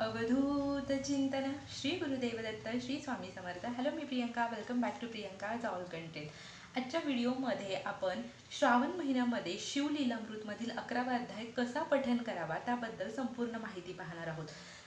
अवधूत चिंतन Shri Gurudev Datta Shri Swami Samarth. Hello me Priyanka. Welcome back to Priyanka all content आजच्या व्हिडिओमध्ये आपण श्रावण महिन्यामध्ये शिवलीलामृतमधील अकरावा अध्याय कसा पठन करावा त्याबद्दल संपूर्ण माहिती पाहणार आहोत.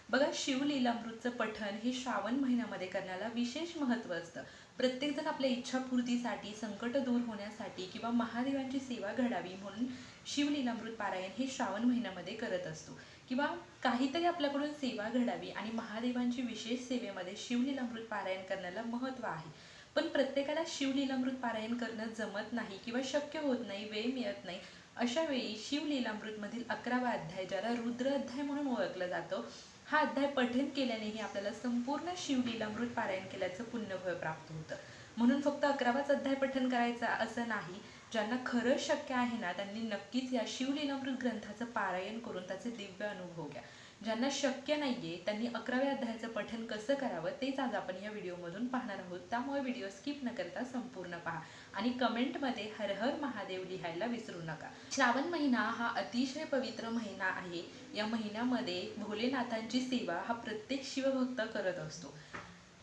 बघा शिवलीलामृतचं पठन हे श्रावण महिन्यामध्ये करण्याला विशेष महत्त्व असतं. प्रत्येकजण आपल्या इच्छापूर्तीसाठी संकट दूर होण्यासाठी किंवा महादेवांची सेवा घडावी म्हणून शिवलीलामृत पारायण हे श्रावण महिन्यामध्ये करत असतो. किंवा काहीतरी आपल्याकडून सेवा घडावी आणि महादेवांची विशेष सेवेमध्ये शिवलीलामृत पारायण करण्याला महत्त्व आहे. पण प्रत्येकाला शिवलीलामृत पारायण करणं जमत नाही किंवा शक्य होत नाही वेळ मिळत नाही अशा वेळी शिवलीलामृतमधील अकरावा अध्याय ज्याला रुद्र अध्याय म्हणून ओळखलं जातं हा अध्याय पठन केल्यानेही आपल्याला संपूर्ण शिवलीलामृत पारायण केल्याचं पुण्यफळ प्राप्त होतं. म्हणून फक्त अकरावाच अध्याय पठन करायचा असं नाही ज्यांना खरंच शक्य आहे ना त्यांनी नक्कीच या शिवलीलामृत ग्रंथाचं पारायण करून त्याचे दिव्य अनुभव घ्या. ज्यांना शक्य नाहीये त्यांनी अकराव्या अध्यायाचं पठन कसं करावं तेच आज आपण या व्हिडिओमधून पाहणार आहोत. त्यामुळे व्हिडिओ स्किप न करता संपूर्ण पहा आणि कमेंटमध्ये हर हर महादेव लिहायला विसरू नका. श्रावण महिना हा अतिशय पवित्र महिना आहे. या महिन्यामध्ये भोलेनाथांची सेवा हा प्रत्येक शिवभक्त करत असतो.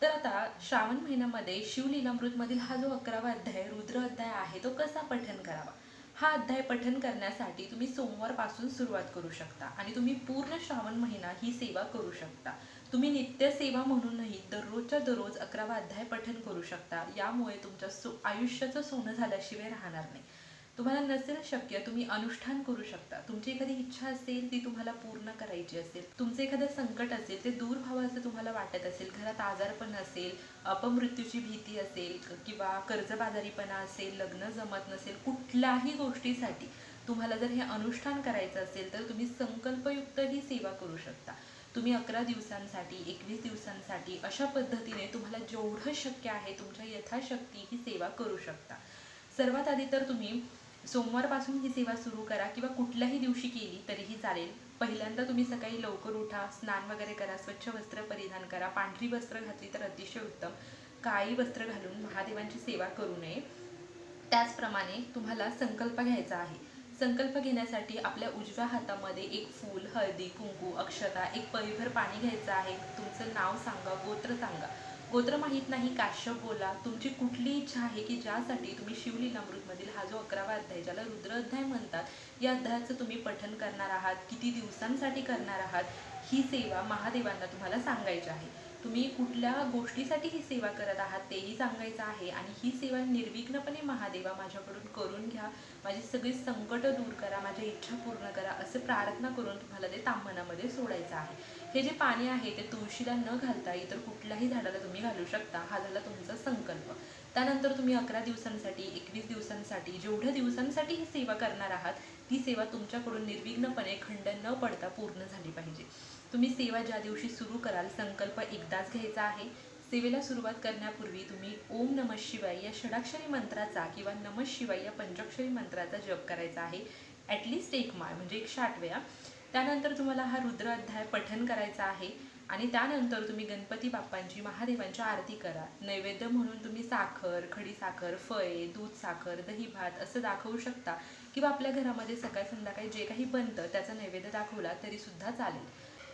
तर आता श्रावण महिन्यामध्ये शिवलीलामृतमधील हा जो अकरावा अध्याय रुद्र अध्याय आहे तो कसा पठन करावा? हा अध्याय पठन करण्यासाठी तुम्ही सोमवारपासून सुरुवात करू शकता आणि तुम्ही पूर्ण श्रावण महिना ही सेवा करू शकता. तुम्ही नित्य सेवा म्हणूनही दररोजच्या दररोज अकरावा अध्याय पठन करू शकता. यामुळे तुमच्या सो आयुष्याचं सोनं झाल्याशिवाय राहणार नाही. तुम्हाला नसेल शक्य तुम्ही अनुष्ठान करू शकता. तुमची एखादी इच्छा असेल ती तुम्हाला पूर्ण करायची असेल. तुमचं एखादं संकट असेल ते दूर व्हावं असं तुम्हाला वाटत असेल. घरात आजारपण असेल अपमृत्यूची भीती असेल किंवा कर्जबाजारीपणा असेल लग्न जमत नसेल कुठल्याही गोष्टीसाठी तुम्हाला जर हे अनुष्ठान करायचं असेल तर तुम्ही संकल्पयुक्त ही सेवा करू शकता. तुम्ही अकरा दिवसांसाठी एकवीस दिवसांसाठी अशा पद्धतीने तुम्हाला जेवढं शक्य आहे तुमच्या यथाशक्ती ही सेवा करू शकता. सर्वात आधी तर तुम्ही सोमवारपासून ही सेवा सुरू करा किंवा कुठल्याही दिवशी केली तरीही चालेल. पहिल्यांदा तुम्ही सकाळी लवकर उठा स्नान वगैरे करा स्वच्छ वस्त्र परिधान करा पांढरी वस्त्र घातली तर अतिशय उत्तम. काळी वस्त्र घालून महादेवांची सेवा करू नये. त्याचप्रमाणे तुम्हाला संकल्प घ्यायचा आहे. संकल्प घेण्यासाठी आपल्या उजव्या हातामध्ये एक फूल हळदी कुंकू अक्षता एक परिभर पाणी घ्यायचं आहे. तुमचं नाव सांगा गोत्र सांगा. गोत्र माहीत नाही काश्यप बोला. तुमची कुठली इच्छा आहे की ज्यासाठी तुम्ही शिवलीलामृतमधील हा जो अकरावा अध्याय ज्याला रुद्र अध्याय म्हणतात या अध्यायाचं तुम्ही पठन करणार आहात किती दिवसांसाठी करणार आहात ही सेवा महादेवांना तुम्हाला सांगायची आहे. तुम्ही कुठल्या गोष्टीसाठी ही सेवा करत आहात तेही सांगायचं आहे आणि ही सेवा निर्विघ्नपणे महादेवा माझ्याकडून करून घ्या. माझी सगळी संकट दूर करा माझ्या इच्छा पूर्ण करा असं प्रार्थना करून तुम्हाला ते तांबणामध्ये सोडायचं आहे. हे जे पाणी आहे ते तुळशीला न घालता इतर कुठल्याही झाडाला तुम्ही घालू शकता. हा झाला तुमचा संकल्प. त्यानंतर तुम्ही अकरा दिवसांसाठी एकवीस दिवसांसाठी जेवढ्या दिवसांसाठी ही सेवा करणार आहात ती सेवा तुमच्याकडून निर्विघ्नपणे खंड न पडता पूर्ण झाली पाहिजे. तुम्ही सेवा ज्या दिवशी सुरू कराल संकल्प एकदाच घ्यायचा आहे. सेवेला सुरुवात करण्यापूर्वी तुम्ही ओम नम शिवाय या षडाक्षरी मंत्राचा किंवा नम शिवाय या पंचाक्षरी मंत्राचा जप करायचा आहे. ॲटलिस्ट एक माळ म्हणजे एकशे आठ वेळा त्यानंतर तुम्हाला हा रुद्र अध्याय पठन करायचा आहे. आणि त्यानंतर तुम्ही गणपती बाप्पांची महादेवांची आरती करा. नैवेद्य म्हणून तुम्ही साखर खडी साखर फळे दूध साखर दही भात असं दाखवू शकता. किंवा आपल्या घरामध्ये सकाळ संध्याकाळी जे काही बनतं त्याचा नैवेद्य दाखवला तरी सुद्धा चालेल.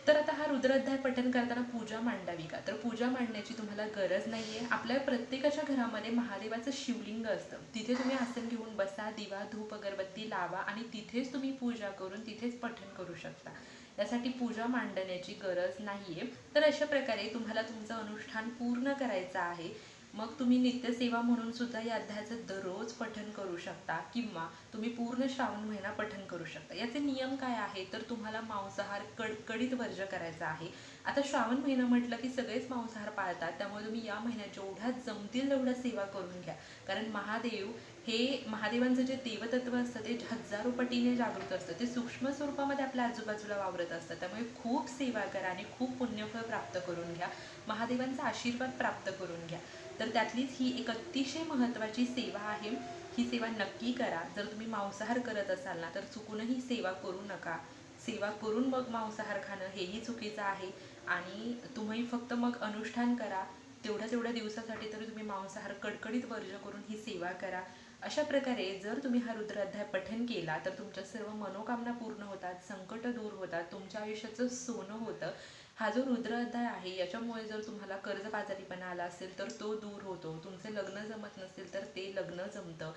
तर आता हा रुद्राध्याय पठन करताना पूजा मांडावी का? तर पूजा मांडण्याची तुम्हाला गरज नाही आहे आपल्या प्रत्येकाच्या घरामध्ये महादेवाचं शिवलिंग असतं. तिथे तुम्ही आसन घेऊन बसा दिवा धूप अगरबत्ती लावा आणि तिथेच तुम्ही पूजा करून तिथेच पठन करू शकता. यासाठी पूजा मांडण्याची गरज नाही आहे तर अशा प्रकारे तुम्हाला तुमचं अनुष्ठान पूर्ण करायचं आहे. मग तुम्ही नित्यसेवा म्हणून सुद्धा या अध्यायाचं दररोज पठन करू शकता किंवा तुम्ही पूर्ण श्रावण महिना पठन करू शकता. याचे नियम काय आहे? तर तुम्हाला मांसाहार कडकडीत वर्ज करायचा आहे. आता श्रावण महिना म्हटलं की सगळेच मांसाहार पाळतात त्यामुळे तुम्ही या महिन्यात जेवढ्या जमतील तेवढ्या सेवा करून घ्या. कारण महादेव हे महादेवांचं जे देवतत्व असतं ते हजारो पटीने जागृत असतं. ते सूक्ष्म स्वरूपामध्ये आपल्या आजूबाजूला वावरत असतं त्यामुळे खूप सेवा करा आणि खूप पुण्यफळ प्राप्त करून घ्या. महादेवांचा आशीर्वाद प्राप्त करून घ्या. तर त्यातलीच ही एक अतिशय महत्त्वाची सेवा आहे. ही सेवा नक्की करा. जर तुम्ही मांसाहार करत असाल ना तर चुकूनही सेवा करू नका. सेवा करून मग मांसाहार खाणं हेही चुकीचं आहे. आणि तुम्ही फक्त मग अनुष्ठान करा. तेवढ्या तेवढ्या दिवसासाठी तरी तुम्ही मांसाहार कडकडीत वर्ज करून ही सेवा करा. अशा प्रकारे जर तुम्ही हा रुद्राध्याय पठन केला तर तुमच्या सर्व मनोकामना पूर्ण होतात संकट दूर होतात तुमच्या आयुष्याचं सोनं होतं. हा जो रुद्राध्याय आहे याच्यामुळे जर तुम्हाला कर्जबाजारीपणा आला असेल तर तो दूर होतो. तुमचे लग्न जमत नसेल तर ते लग्न जमतं.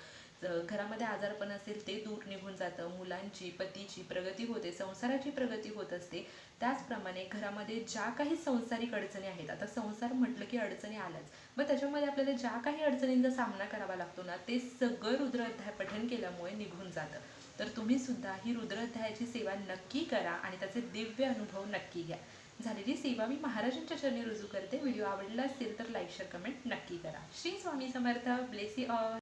घरामध्ये आजारपण असेल ते दूर निघून जातं. मुलांची पतीची प्रगती होते संसाराची प्रगती होत असते. त्याचप्रमाणे घरामध्ये ज्या काही संसारिक अडचणी आहेत आता संसार म्हटलं की अडचणी आल्याच. मग त्याच्यामध्ये आपल्याला ज्या काही अडचणींचा सामना करावा लागतो ना ते सगळं रुद्राध्याय पठण पठन केल्यामुळे निघून जातं. तर तुम्ही सुद्धा ही रुद्राध्यायाची सेवा नक्की करा आणि त्याचे दिव्य अनुभव नक्की घ्या. झालेली सेवा मी महाराजांच्या चरणी रुजू करते. व्हिडिओ आवडला असेल तर लाईक शेअर कमेंट नक्की करा. श्री स्वामी समर्थ. ब्लेसी ऑल